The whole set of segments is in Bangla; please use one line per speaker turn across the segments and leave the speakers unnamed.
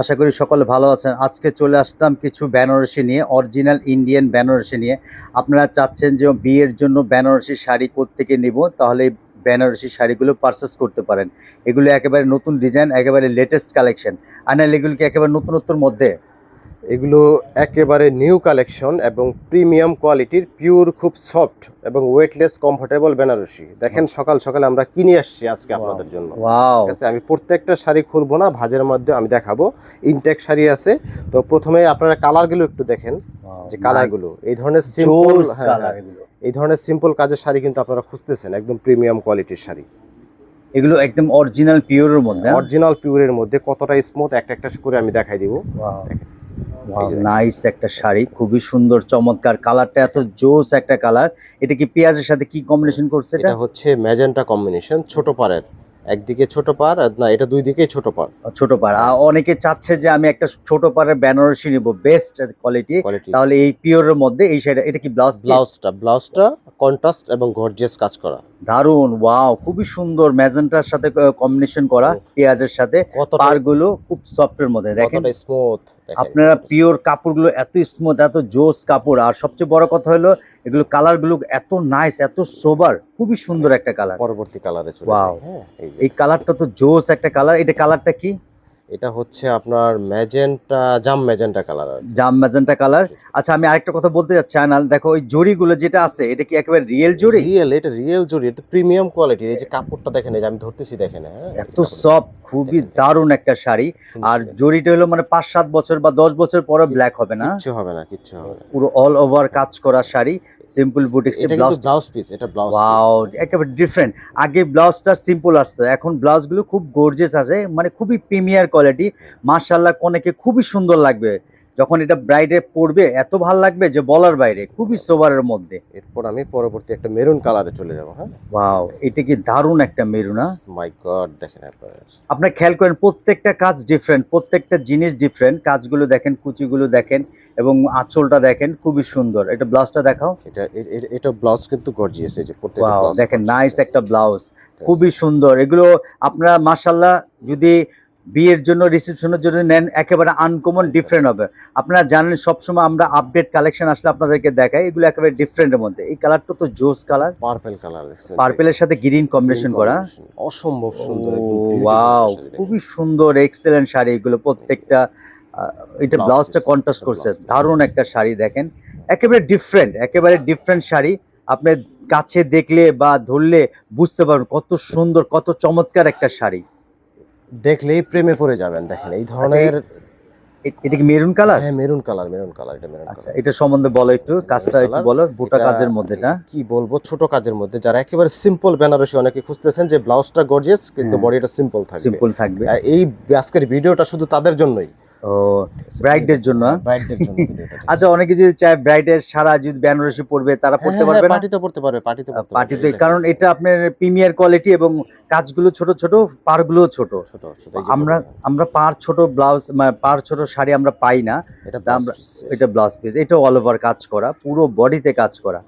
আশা করি সকলে ভালো আছেন। আজকে চলে আসলাম কিছু বেনারসি নিয়ে অরিজিনাল ইন্ডিয়ান বেনারসি নিয়ে। আপনারা চাচ্ছেন যে বিয়ের জন্য বেনারসি শাড়ি থেকে নিব, তাহলে বেনারসি শাড়িগুলো পারচেস করতে পারেন। এগুলো একেবারে নতুন ডিজাইন একেবারে লেটেস্ট কালেকশন আনাল, এগুলো কি একেবারে নতুনত্বর মধ্যে?
এগুলো একেবারে নিউ কালেকশন এবং প্রিমিয়াম কোয়ালিটির পিওর খুব সফট এবং ওয়েটলেস কমফোর্টেবল বেনারসি। দেখেন সকাল সকালে আমরা কিনে আসছি আজকে আপনাদের জন্য। ঠিক আছে? আমি প্রত্যেকটা শাড়ি খুলবো না ভাজের মধ্যে আমি দেখাবো। ইনটেক শাড়ি আছে। তো প্রথমে আপনারা কালারগুলো একটু দেখেন যে কালারগুলো। এই ধরনের সিম্পল এই ধরনের সিম্পল কাজের শাড়ি কিন্তু আপনারা খুঁজতেছেন একদম প্রিমিয়াম কোয়ালিটির শাড়ি।
এগুলো একদম অরিজিনাল পিওরের মধ্যে হ্যাঁ?
অরিজিনাল পিওরের মধ্যে কতটা স্মুথ একটা একটা করে আমি দেখাই দিব।
নাইস একটা শাড়ি খুবই সুন্দর চমৎকার কালারটা এত জোস একটা কালার এটা কি পেঁয়াজের সাথে কি কম্বিনেশন করছে এটা?
হচ্ছে ম্যাজেন্টা কম্বিনেশন ছোট পাড়ের। একদিকে ছোট পাড় আর না এটা দুই দিকেই ছোট পাড়।
ছোট পার আর অনেকে চাচ্ছে যে আমি একটা ছোট পারের বেনারসি নিব বেস্ট কোয়ালিটি তাহলে এই পিওরের মধ্যে এই শাড়ি এটা কি ব্লাউজ
ব্লাউজটা ব্লাউজটা কন্ট্রাস্ট এবং গর্জিয়াস কাজ করা।
দারুণ ওয়াও খুবই সুন্দর ম্যাজেন্টার সাথে কম্বিনেশন করা পেঁয়াজের সাথে।
আর
পারগুলো খুব সফটের মধ্যে দেখেন।
স্মুথ
আপনারা পিওর কাপড়গুলো এত স্মুথ এত জোস কাপড় আর সবচেয়ে বড় কথা হলো এগুলো কালারগুলো এত নাইস এত সোবার খুবই সুন্দর একটা কালার
পরবর্তী কালারে চলে
Wow.
হ্যাঁ এই
এই কালারটা তো জোস একটা কালার এটা কালারটা কি?
এটা হচ্ছে আপনার ম্যাজেন্টা জাম ম্যাজেন্টা কালার
জাম ম্যাজেন্টা কালার। আচ্ছা আমি আরেকটা কথা বলতে যাচ্ছি আনাল। দেখো ওই জড়িগুলো যেটা আছে এটা কি একেবারে রিয়েল জড়ি?
রিয়েল এটা রিয়েল জড়ি এটা প্রিমিয়াম কোয়ালিটি। এই যে কাপড়টা দেখেন এই যে আমি ধরতেছি দেখেন হ্যাঁ?
এত সব খুবই দারুণ একটা শাড়ি। আর জড়িটা হলো মানে পাঁচ সাত বছর বা দশ বছর পরে ব্ল্যাক হবে না।
কিচ্ছু হবে না কিচ্ছু হবে না।
পুরো অল ওভার কাজ করা শাড়ি সিম্পল বুটিক্স
এটা
ব্লাউজ
ব্লাউজ পিস এটা ব্লাউজ
ওয়াও একেবারে ডিফারেন্ট আগে ব্লাউজটা সিম্পল আসতো এখন ব্লাউজগুলো খুব গর্জিয়াস আসে মানে খুবই প্রিমিয়ার কোয়ালিটি মার্শাল্লাহ কনেকে খুবই সুন্দর লাগবে। যখন এটা ব্রাইডে পরবে এত ভালো লাগবে যে বলার বাইরে খুবই সোবারের মধ্যে।
এরপর আমি পরবর্তী একটা মেরুন কালারে চলে যাব হ্যাঁ?
ওয়াও এটা কি দারুণ একটা মেরুনা
মাই গড দেখেন আপনারা
খেয়াল করেন প্রত্যেকটা কাজ ডিফারেন্ট প্রত্যেকটা জিনিস ডিফারেন্ট কাজগুলো দেখেন কুচিগুলো দেখেন এবং আঁচলটা দেখেন খুবই সুন্দর। এটা ব্লাউজটা দেখাও।
এটা এটা ব্লাউজ কিন্তু গর্জিয়াস এই যে প্রত্যেকটা ব্লাউজ
দেখেন নাইস একটা ব্লাউজ খুবই সুন্দর। এগুলো আপনারা মাশাল্লাহ যদি বিয়ের জন্য রিসেপশনের জন্য নেন একেবারে আনকমন ডিফারেন্ট হবে। আপনারা জানেন সবসময় আমরা আপডেট কালেকশন আসলে আপনাদেরকে দেখাই এগুলো একেবারে ডিফারেন্টের মধ্যে। এই কালারটা তো জোস কালার
পার্পল কালার
পার্পেলের সাথে। গ্রিন কম্বিনেশন করা।
অসম্ভব সুন্দর
ওয়াও খুবই সুন্দর এক্সেলেন্ট শাড়ি এগুলো। প্রত্যেকটা এটা ব্লাউজটা কন্ট্রাস্ট করছে। দারুণ একটা শাড়ি দেখেন। একেবারে ডিফারেন্ট একেবারে ডিফারেন্ট শাড়ি। আপনি কাছে দেখলে বা ধরলে বুঝতে পারবেন কত সুন্দর কত চমৎকার একটা শাড়ি।
দেখলেই প্রেমে পড়ে যাবেন দেখেন। এই ধরনের
এটা কি মেরুন কালার
হ্যাঁ মেরুন কালার মেরুন কালার এটা মেরুন
আচ্ছা এটা সম্বন্ধে বলো একটু কাজটা একটু বলো গোটা কাজের মধ্যে না
কি বলব ছোট কাজের মধ্যে। যারা একেবারে সিম্পল বেনারসি অনেকে খুঁজতেছেন যে ব্লাউজটা গর্জিয়াস কিন্তু
হ্যাঁ।
বডিটা সিম্পল থাকবে।
সিম্পল থাকবে।
এই আজকের ভিডিওটা শুধু তাদের জন্যই।
ও ব্রাইডদের জন্য হ্যাঁ?
ব্রাইডদের জন্য
আচ্ছা অনেকে যদি চায় ব্রাইডের সারা যদি বেনারসি পরবে তারা
হ্যাঁ,
পড়তে পারবে না?
পার্টিতে পড়তে পারবে পার্টিতে
পার্টিতে কারণ এটা আপনার প্রিমিয়ার কোয়ালিটি এবং কাজগুলো ছোট ছোট পারগুলো ছোট। আমরা আমরা পার ছোট ব্লাউজ পার ছোট শাড়ি আমরা পাই না।
এটা
এটা ব্লাউজ পিস এটা অল ওভার কাজ করা পুরো বডিতে কাজ করা।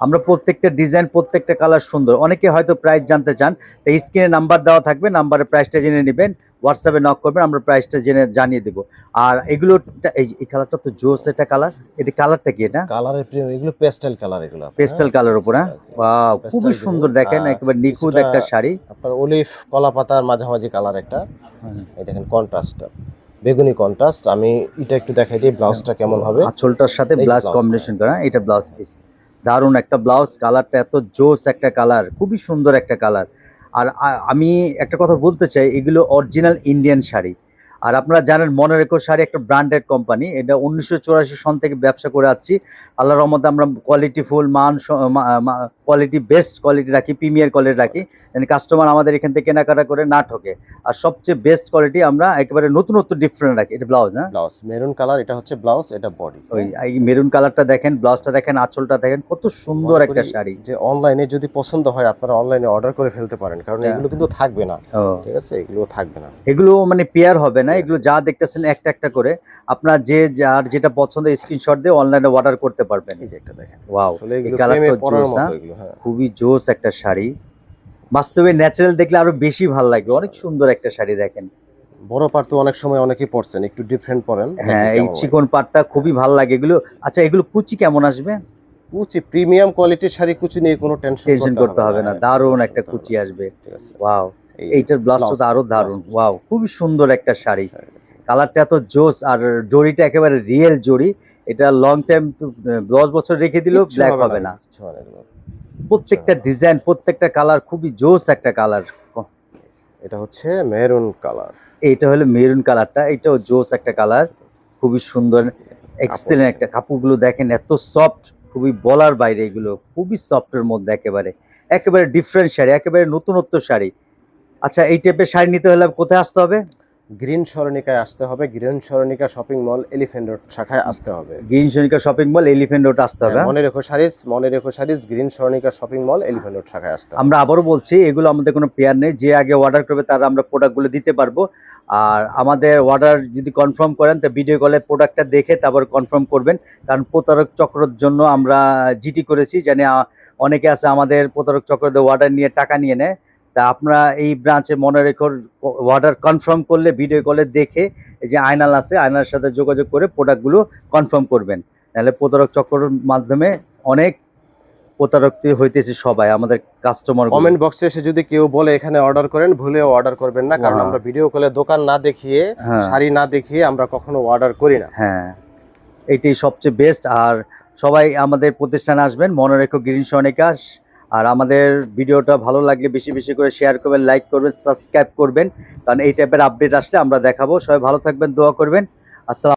আমরা প্রত্যেকটা ডিজাইন প্রত্যেকটা কালার সুন্দর। অনেকে হয়তো প্রাইস জানতে চান তো স্ক্রিনে নাম্বার দেওয়া থাকবে নাম্বারে প্রাইসটা জেনে নেবেন হোয়াটসঅ্যাপে নক করবেন আমরা প্রাইসটা জেনে জানিয়ে দেবো। আর এগুলো এই এই কালারটা তো জোস এটা কালার এটা কালারটা কি এটা?
কালারের এগুলো পেস্টেল কালার এগুলো
পেস্টেল
হ্যাঁ?
কালার উপর হ্যাঁ? খুবই সুন্দর দেখেন
আর
একেবারে নিখুঁত একটা শাড়ি।
আপনার অলিভ কলা পাতার মাঝামাঝি কালার একটা। এই দেখেন কন্ট্রাস্টটা বেগুনি কন্ট্রাস্ট আমি এটা একটু দেখাই দিই ব্লাউজটা কেমন হবে।
আঁচলটার সাথে ব্লাউজ কম্বিনেশন করা এটা ব্লাউজ পিস দারুণ একটা ব্লাউজ, কালারটা এত জোস একটা কালার, খুবই সুন্দর একটা কালার। আর আমি একটা কথা বলতে চাই, এগুলো অরিজিনাল ইন্ডিয়ান শাড়ি। আর আপনারা জানেন মনে রেখো শাড়ি একটা ব্র্যান্ডেড কোম্পানি এটা উনিশশো চুরাশি সন থেকে ব্যবসা করে আসছি। আল্লাহ রহমতে আমরা কোয়ালিটি ফুল মান কোয়ালিটি বেস্ট কোয়ালিটি রাখি প্রিমিয়ার কোয়ালিটি রাখি। মানে কাস্টমার আমাদের এখান থেকে কেনাকাটা করে না ঠকে। আর সবচেয়ে বেস্ট কোয়ালিটি আমরা একেবারে নতুনত্ব ডিফারেন্ট রাখি। এটা ব্লাউজ হ্যাঁ?
ব্লাউজ মেরুন কালার এটা হচ্ছে ব্লাউজ এটা বডি
ওই এই মেরুন কালারটা দেখেন ব্লাউজটা দেখেন আঁচলটা দেখেন কত সুন্দর একটা শাড়ি।
যে অনলাইনে যদি পছন্দ হয় আপনারা অনলাইনে অর্ডার করে ফেলতে পারেন। কারণ
হ্যাঁ।
এগুলো কিন্তু থাকবে না। ঠিক আছে? এগুলো থাকবে না।
এগুলো মানে পেয়ার হবে না এগুলো যা দেখতেছেন একটা একটা করে আপনার যে যার যেটা পছন্দ স্ক্রিনশট দিয়ে অনলাইনে অর্ডার করতে পারবেন।
এই যে একটা দেখেন।
ওয়াও এই কালারটা জোস,
মতো
হ্যাঁ?
হ্যাঁ।
খুবই জোস একটা শাড়ি। বাস্তবে ন্যাচারাল দেখলে আরও বেশি ভালো লাগবে অনেক সুন্দর একটা শাড়ি দেখেন।
বড় পার তো অনেক সময় অনেকেই পড়ছেন একটু ডিফারেন্ট পড়েন
হ্যাঁ এই চিকন পাটটা খুবই ভালো লাগে। এগুলো আচ্ছা এগুলো কুচি কেমন আসবে?
কুচি প্রিমিয়াম কোয়ালিটির শাড়ি কুচি নিয়ে কোনো টেনশন
করতে হবে না দারুণ একটা কুচি আসবে। ঠিক ওয়াও এইটার ব্লাউজটা তো আরও দারুণ। ওয়াও খুবই সুন্দর একটা শাড়ি। কালারটা এত জোস আর জড়িটা একেবারে রিয়েল জড়ি। এটা লং টাইম দশ বছর রেখে দিলেও ব্ল্যাক হবে না প্রত্যেকটা ডিজাইন প্রত্যেকটা কালার খুবই জোস একটা কালার
এটা হচ্ছে মেরুন কালার
এইটা হলো মেরুন কালারটা এটাও জোস একটা কালার খুবই সুন্দর এক্সেলেন্ট একটা কাপড়গুলো দেখেন এত সফট খুবই বলার বাইরে এগুলো। খুবই সফটের মধ্যে একেবারে। একেবারে ডিফারেন্ট শাড়ি একেবারে নতুনত্ব শাড়ি। আচ্ছা এই টাইপের শাড়ি নিতে হলে কোথায় আসতে হবে?
গ্রিন সরণিকায় আসতে হবে। Green Saranika shopping mall elephant road শাখায় আসতে হবে।
Green Saranika shopping mall elephant road আসতে হবে
হ্যাঁ, মনে রেখো শাড়িস মনে রেখো saris green Saranika shopping mall elephant road শাখায় আসতে হবে।
আমরা আবারও বলছি এগুলো আমাদের কোনো পেয়ার নেই। যে আগে অর্ডার করবে তার আমরা প্রোডাক্টগুলো দিতে পারব। আর আমাদের অর্ডার যদি কনফার্ম করেন তো ভিডিও কলে প্রোডাক্টটা দেখে তারপর কনফার্ম করবেন। কারণ প্রতারক চক্রের জন্য আমরা জিটি করেছি। জানি অনেকে আছে আমাদের প্রতারক চক্রদের অর্ডার নিয়ে টাকা নিয়ে নেয়। তা আপনারা এই ব্রাঞ্চে মনে রেখো অর্ডার কনফার্ম করলে ভিডিও কলে দেখে এই যে আয়নাল আছে আয়নার সাথে যোগাযোগ করে প্রোডাক্টগুলো কনফার্ম করবেন। নাহলে প্রতারক চক্রের মাধ্যমে অনেক প্রতারক্তি হইতেছে সবাই আমাদের কাস্টমার
কমেন্ট বক্সে এসে যদি কেউ বলে এখানে অর্ডার করেন ভুলেও অর্ডার করবেন না কারণ আমরা ভিডিও কলে দোকান না দেখিয়ে
হ্যাঁ।
শাড়ি না দেখিয়ে আমরা কখনো অর্ডার করি না।
হ্যাঁ এইটাই সবচেয়ে বেস্ট আর সবাই আমাদের প্রতিষ্ঠানে আসবেন মনে রেখো গ্রিন সনিকা আর আমাদের ভিডিওটা ভালো লাগলে বেশি বেশি করে শেয়ার করবেন লাইক করবেন সাবস্ক্রাইব করবেন। কারণ এই টাইপের আপডেট আসলে আমরা দেখাবো। সবাই ভালো থাকবেন, দোয়া করবেন। আসসালাম